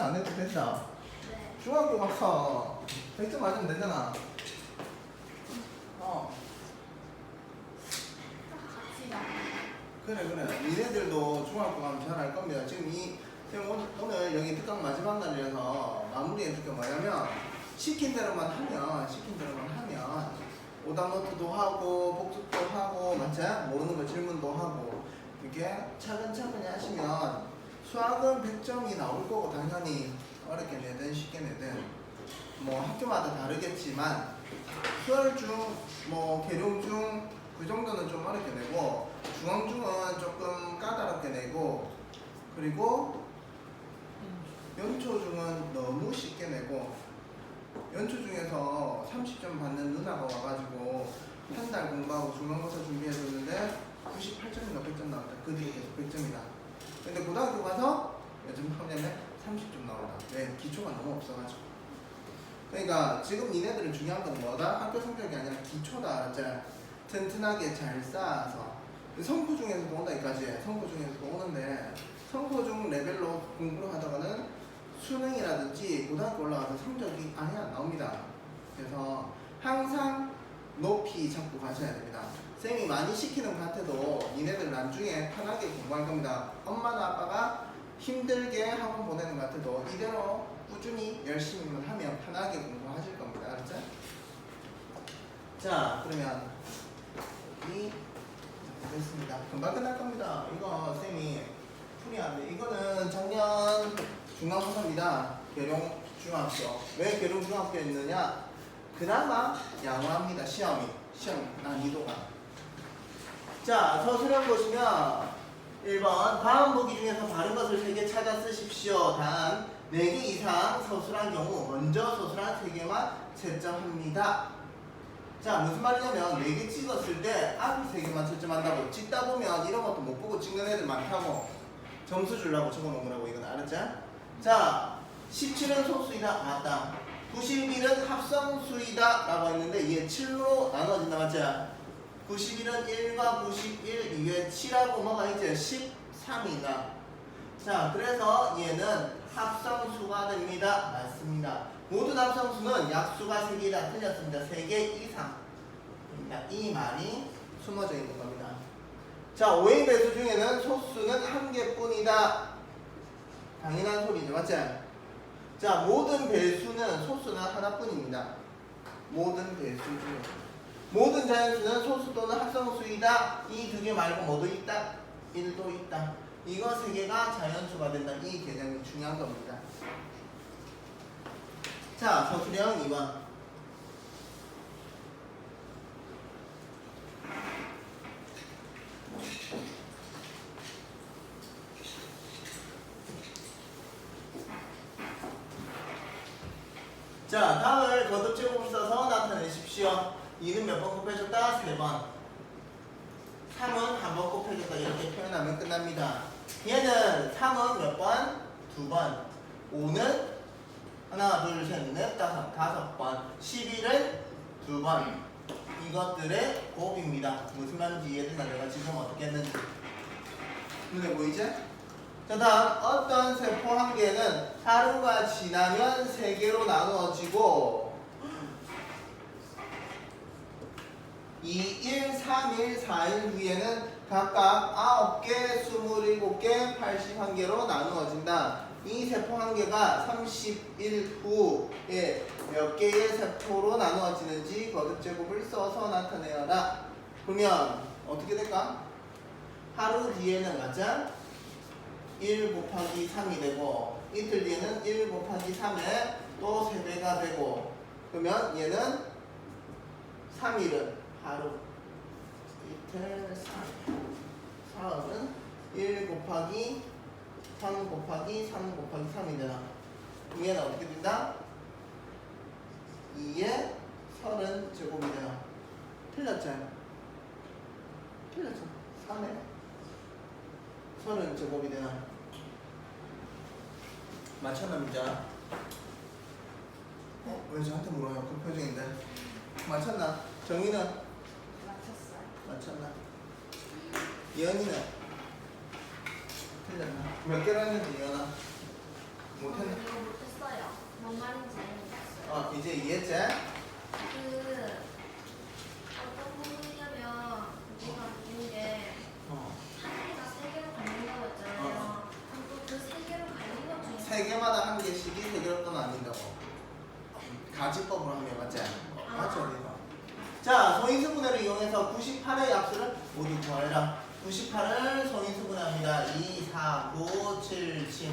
안 해도 된다. 네. 중학교 가서 100점 맞으면 되잖아. 어. 그래 그래 니네들도 중학교 가면 잘 알 겁니다 지금 이 지금 오늘, 오늘 여기 특강 마지막 날이라서 마무리해 줄게 뭐냐면 시킨 대로만 하면 시킨 대로만 하면 오답노트도 하고 복습도 하고 맞지? 모르는 거 질문도 하고 이렇게 차근차근히 하시면 수학은 100점이 나올 거고 당연히 어렵게 내든 쉽게 내든 뭐 학교마다 다르겠지만 수월 중, 뭐 계룡 중 그 정도는 좀 어렵게 내고 중앙 중은 조금 까다롭게 내고 그리고 연초 중은 너무 쉽게 내고 연초 중에서 30점 받는 누나가 와가지고 한 달 공부하고 중간고사 준비해줬는데 98점인가 100점 나왔다. 그 뒤에 계속 100점이다. 근데 고등학교 가서 요즘 학년에 30점 나온다. 왜? 기초가 너무 없어가지고. 그러니까 지금 니네들은 중요한 건 뭐다? 학교 성적이 아니라 기초다. 알았지? 튼튼하게 잘 쌓아서 성포 중에서도 온다니까지 성포 중에서도 오는데 성포 중 레벨로 공부를 하다가는 수능이라든지 고등학교 올라가서 성적이 아예 안 나옵니다. 그래서 항상 높이 잡고 가셔야 됩니다. 쌤이 많이 시키는 것 같아도 니네들 나중에 편하게 공부할 겁니다. 엄마나 아빠가 힘들게 학원 보내는 것 같아도 이대로 꾸준히 열심히만 하면 편하게 공부하실 겁니다. 알았죠? 자, 그러면 이 됐습니다. 금방 끝날 겁니다. 이거 쌤이 풀이하는데 이거는 작년 중간고사입니다. 계룡 중학교. 왜 계룡 중학교에 있느냐? 그나마 양호합니다. 시험이 시험 난이도가. 자, 서술형 보시면 1번 다음 보기 중에서 바른 것을 3개 찾아 쓰십시오. 단 4개 이상 서술한 경우 먼저 서술한 3개만 채점합니다. 자 무슨 말이냐면 4개 찍었을 때 앞에 3개만 채점한다고 찍다 보면 이런 것도 못 보고 찍는 애들 많다고 점수 주려고 적어놓은 거라고 이건 알았지? 자 17은 소수이다 맞다 91은 합성수이다 라고 했는데 이게 7로 나눠진다 맞지? 91은 1과 91 이게 7하고 뭐가 있지? 13이다. 자 그래서 얘는 합성수가 됩니다. 맞습니다. 모든 합성수는 약수가 3개다 틀렸습니다. 3개 이상. 그러니까 이 말이 숨어져 있는 겁니다. 자 오행 배수 중에는 소수는 한 개뿐이다. 당연한 소리죠 맞지? 자 모든 배수는 소수는 하나뿐입니다. 모든 배수 중에. 모든 자연수는 소수 또는 합성수이다. 이 두 개 말고 뭐도 있다? 1도 있다. 이거 세 개가 자연수가 된다. 이 개념이 중요한 겁니다. 자 서술형 2번 자, 다음을 거듭 제곱을 써서 나타내십시오. 2는 몇 번 곱해줬다? 3번. 3은 한 번 곱해줬다. 이렇게 표현하면 끝납니다. 얘는 3은 몇 번? 두 번. 5는 하나, 둘, 셋, 넷, 다섯, 다섯 번. 11은 두 번. 이것들의 곱입니다. 무슨 말인지 이해됐나? 내가 지금 어떻게 했는지. 눈에 보이지? 자 다음 어떤 세포 한 개는 하루가 지나면 세 개로 나누어지고 2, 1, 3, 1, 4일 후에는 각각 9개, 27개, 81개로 나누어진다. 이 세포 한 개가 30일 후에 몇 개의 세포로 나누어지는지 거듭 제곱을 써서 나타내어라. 그러면 어떻게 될까? 하루 뒤에는 맞아? 1 곱하기 3이 되고 이틀 뒤에는 1 곱하기 3에 또 3배가 되고 그러면 얘는 3일은 하루 이틀 3일 사흘은 1 곱하기 3 곱하기 3 곱하기 3이 되나? 얘는 어떻게 된다? 2에 30 제곱이 되나? 틀렸잖아 틀렸잖아 3에 30 제곱이 되나 맞췄나 민자? 어? 왜 저한테 물어요? 그 표정인데 맞췄나? 정희는? 맞췄어요. 맞췄나? 예언이는? 틀렸나? 몇 개로 했는지 예언아? 못했나? 이거 못했어요. 뭔 말인지 모르겠어요. 어 이제 이해했지? 그 어떤 부분이냐면 내가 느낀 게 어. 하늘이가 세 개로 갈린다고 했잖아요. 그럼 또그 세 개로 갈린 것 중에 세 개마다 한 개씩이 또 나뉜다고. 가지법으로 하면 맞지? 어, 맞죠, 어디서? 자, 소인수분해를 이용해서 98의 약수를 모두 구하라. 98을 소인수분해합니다. 2, 4, 9, 7, 7.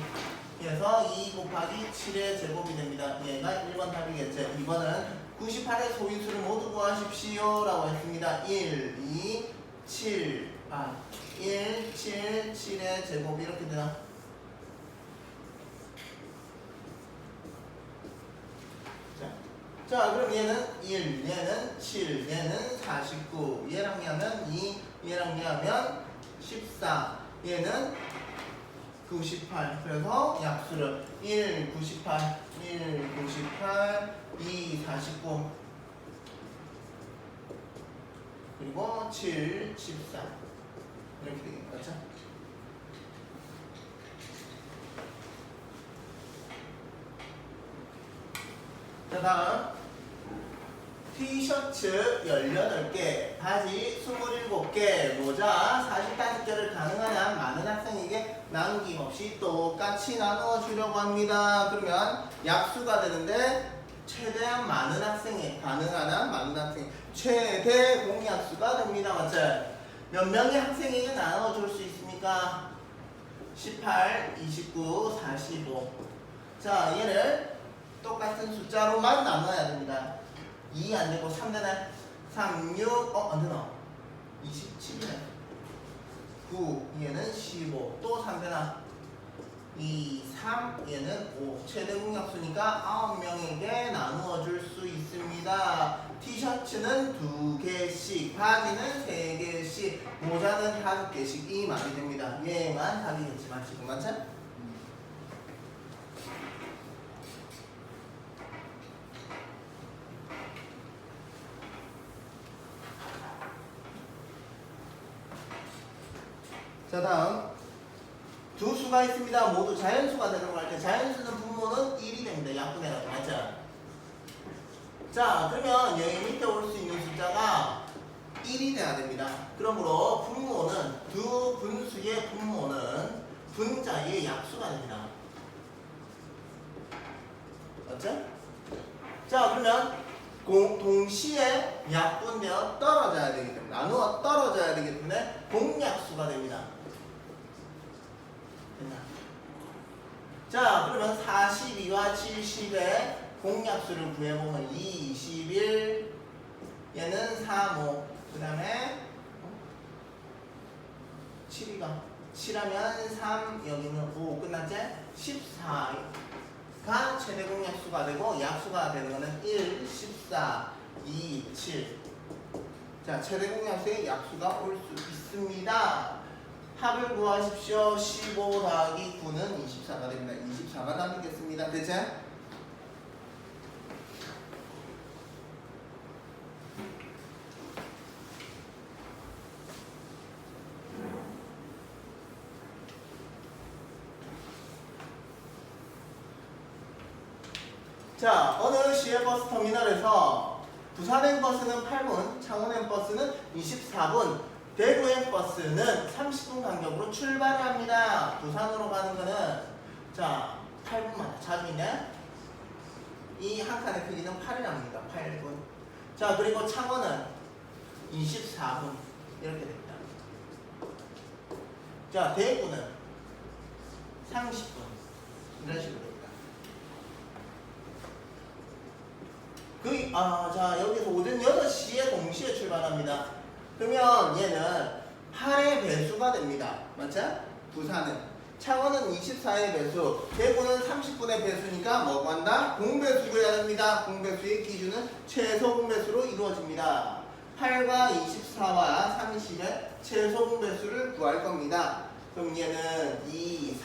그래서 2 곱하기 7의 제곱이 됩니다. 얘가 1번 답이겠죠. 2번은 98의 소인수를 모두 구하십시오. 라고 했습니다. 1, 2, 7, 아, 1, 7, 7의 제곱이 이렇게 되나? 자, 자, 그럼 얘는 1, 얘는 7, 얘는 49, 얘랑 얘하면 2, 얘랑 얘하면 14, 얘는 98. 그래서 약수를 1, 98, 1, 98, 2, 49, 그리고 7, 14. 이렇게 되겠죠. 그렇죠? 자, 다음. 티셔츠 18개, 바지 27개, 모자 45개를 가능한 한 많은 학생에게 남김없이 똑같이 나누어 주려고 합니다. 그러면 약수가 되는데 최대한 많은 학생에 가능한 한 많은 학생 최대 공약수가 됩니다. 맞죠? 몇 명의 학생에게 나눠 줄 수 있습니까? 18, 29, 45. 자, 얘를 똑같은 숫자로만 나눠야 됩니다. 2 안 되고 3 되나? 3, 6, 어, 안 되나? 27이네. 9, 얘는 15. 또 3 되나? 2, 3, 얘는 5. 최대 공약수니까 9명에게 나누어 줄 수 있습니다. 티셔츠는 2개씩, 바지는 3개씩, 모자는 5개씩. 이 말이 됩니다. 얘만 답이겠지만 지금 맞죠? 자 다음 두 수가 있습니다. 모두 자연수가 되는 거할때 자연수는 분모는 1이 됩니다. 약분해가지고 맞죠? 자 그러면 여기 밑에 올 수 있는 숫자가 1이 돼야 됩니다. 그러므로 분모는 두 분수의 분모는 분자의 약수가 됩니다. 맞죠? 자 그러면 공, 동시에 약분되어 떨어져야 되기 때문에 나누어 떨어져야 되기 때문에 공약수가 됩니다. 됐나? 자 그러면 42와 70의 공약수를 구해보면 2, 21 얘는 3, 5 그 다음에 7이가 7하면 3 여기는 5 끝났지? 14가 최대 공약수가 되고 약수가 되는 거는 1, 14, 2, 7 자, 최대 공약수의 약수가 올 수 있습니다. 합을 구하십시오. 15 더하기 9는 24가 됩니다. 24가 남겠습니다. 대체? 자, 어느 시외 버스 터미널에서 부산행 버스는 8분, 창원행 버스는 24분, 대구행 버스는 30분 간격으로 출발을 합니다. 부산으로 가는 거는 자 8분마다 자주 있네. 이 한 칸의 크기는 8이랍니다. 8분. 자 그리고 창원은 24분 이렇게 됩니다. 자 대구는 30분 이런 식으로 됩니다. 그, 아, 자, 여기서 오전 8시에 동시에 출발합니다. 그러면 얘는 8의 배수가 됩니다. 맞죠? 부산은. 창원은 24의 배수, 대구는 30분의 배수니까 뭐 구한다? 공배수를 해야 됩니다. 공배수의 기준은 최소 공배수로 이루어집니다. 8과 24와 30의 최소 공배수를 구할 겁니다. 그럼 얘는 2,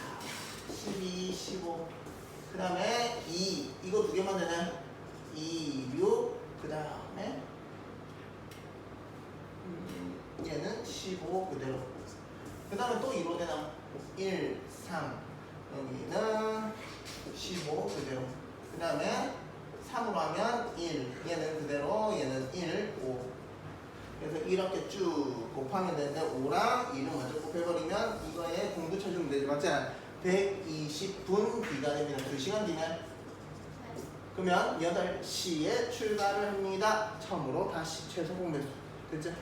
4, 12, 15. 그 다음에 2. 이거 두 개만 되네. 2, 6. 그 다음에 음, 얘는 15 그대로. 그 다음에 또 2로 되나? 1, 3. 여기는 15 그대로. 그 다음에 3으로 하면 1. 얘는 그대로, 얘는 1, 5. 그래서 이렇게 쭉 곱하면 되는데 5랑 2를 먼저 곱해버리면 이거에 공도 쳐주면 되지 맞지? 120분 뒤가 됩니다. 2시간 뒤면 그러면 8시에 출발을 합니다. 처음으로 다시 최소 공배수. 됐죠?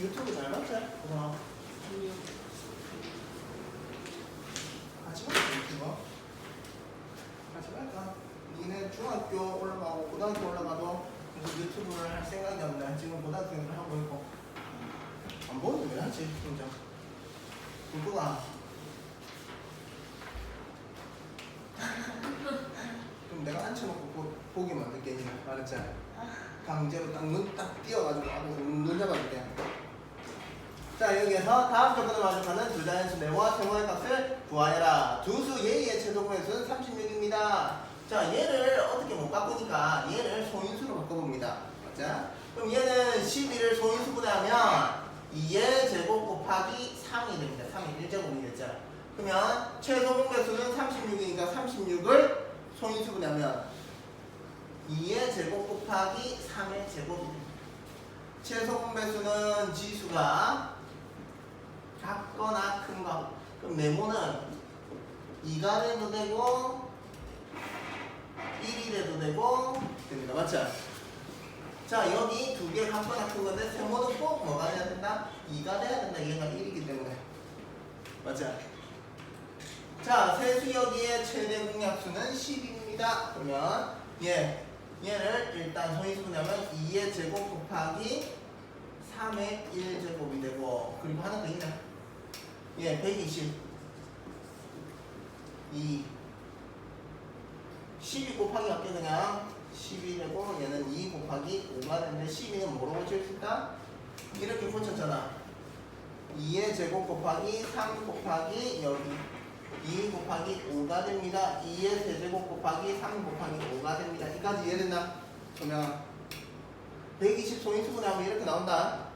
유튜브 잘 봤지? 와. 같이 볼까 유튜브? 같이 갈까? 니네 중학교 올라가고 고등학교 올라가도 무슨 유튜브를 할 생각이 없네. 지금 고등학생들 하고 있고 안 보는데 왜 하지? 진짜. 누구가? 그럼 내가 앉혀놓고 보, 만들게 니네 알았지? 강제로 딱 눈 딱 띄어가지고 눈 잡아줄게. 자 여기에서 다음 조건을 만족하는 두 자연수 네모와 세모의 값을 구하여라. 두수 예의 최소분의 수는 36입니다. 자 얘를 어떻게 못 바꾸니까 얘를 소인수로 바꿔봅니다. 맞자? 그럼 얘는 12를 소인수 분해 하면 2의 제곱 곱하기 3이 됩니다. 3이 1제곱이 됐죠. 그러면 최소 공배수는 36이니까 36을 소인수 분해하면 2의 제곱 곱하기 3의 제곱이 됩니다. 최소 공배수는 지수가 작거나 큰 거. 그럼 네모는 2가 돼도 되고 1이 돼도 되고 됩니다. 맞죠? 자 여기 두 개 같거나 큰 건데 세모는 꼭 뭐가 돼야 된다? 2가 돼야 된다. 얘가 1이기 때문에. 맞죠? 자 세수 여기의 최대 공약수는 10입니다. 그러면 얘 얘를 일단 소인수분하면 2의 제곱 곱하기 3의 1제곱이 되고 그리고 하나 더 있네 예, 120 2 12 곱하기 할게 그냥 12 되고 얘는 2 곱하기 5가 되는데 12는 뭐로 고칠 수 있다? 이렇게 고쳤잖아. 2의 제곱 곱하기 3 곱하기 여기 2 곱하기 5가 됩니다. 2의 세제곱 곱하기 3 곱하기 5가 됩니다. 이까지 이해됐나? 그러면 120 소인수분해 하면 이렇게 나온다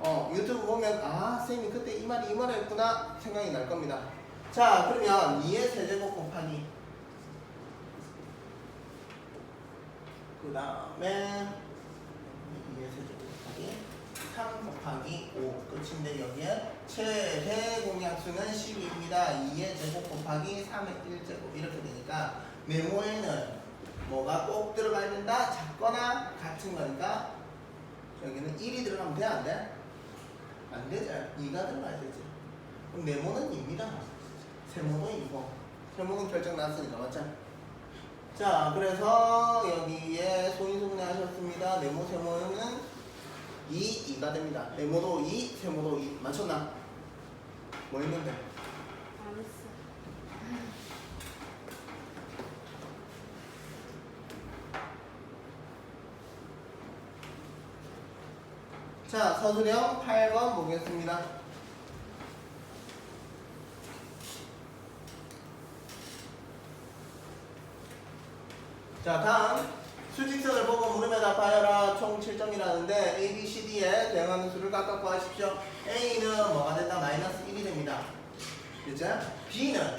어 유튜브 보면 아 쌤이 그때 이 말이 이 말이었구나 생각이 날 겁니다. 자 그러면 2의 세제곱 곱하기. 그 다음에 2의 세제곱 곱하기. 3 곱하기 5 끝인데 여기에 최대 공약수는 12입니다. 2의 제곱 곱하기 3의 1제곱. 이렇게 되니까 메모에는 뭐가 꼭 들어가야 된다 작거나 같은 거니까 여기는 1이 들어가면 돼 안 돼? 안 되죠 2가 들어가야 되지. 그럼 네모는 2입니다. 세모도 2고. 세모는 결정 났으니까 맞죠? 자 그래서 여기에 소인수분해 하셨습니다. 네모 세모는 2, 2가 됩니다. 네모도 2, 세모도 2 맞췄나? 뭐 했는데? 알았어. 자 서술형 8번 보겠습니다 자 다음 수직선을 보고 물음에 답하여라 총 7점이라는데 A, B, C, D에 대응하는 수를 각각 구하십시오 A는 뭐가 된다? 마이너스 1이 됩니다 그죠? B는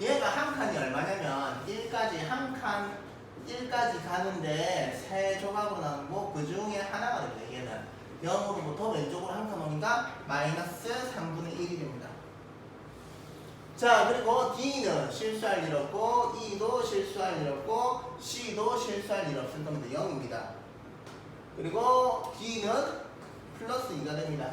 얘가 한 칸이 얼마냐면 1까지 한 칸 1까지 가는데 세 조각으로 나누고 그 중에 하나가 됩니다 얘는 0으로부터 왼쪽으로 한 칸 오니까 마이너스 3분의 1이 됩니다. 자 그리고 D는 실수할 일 없고 E도 실수할 일 없고 C도 실수할 일 없을 겁니다. 0입니다. 그리고 D는 플러스 2가 됩니다.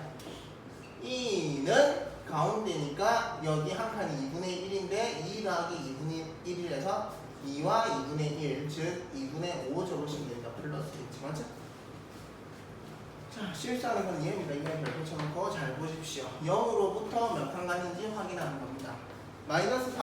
E는 가운데니까 여기 한 칸이 2분의 1인데 2 더하기 2분의 1이라서 2와 2분의 1, 즉 2분의 5 적으시면 됩니다. 플러스 1 맞죠? 자, 실수하는 건 이해입니다. 이해 별 붙여놓고 잘 보십시오. 0으로부터 몇 칸 가는지 확인하는 겁니다. 마이너스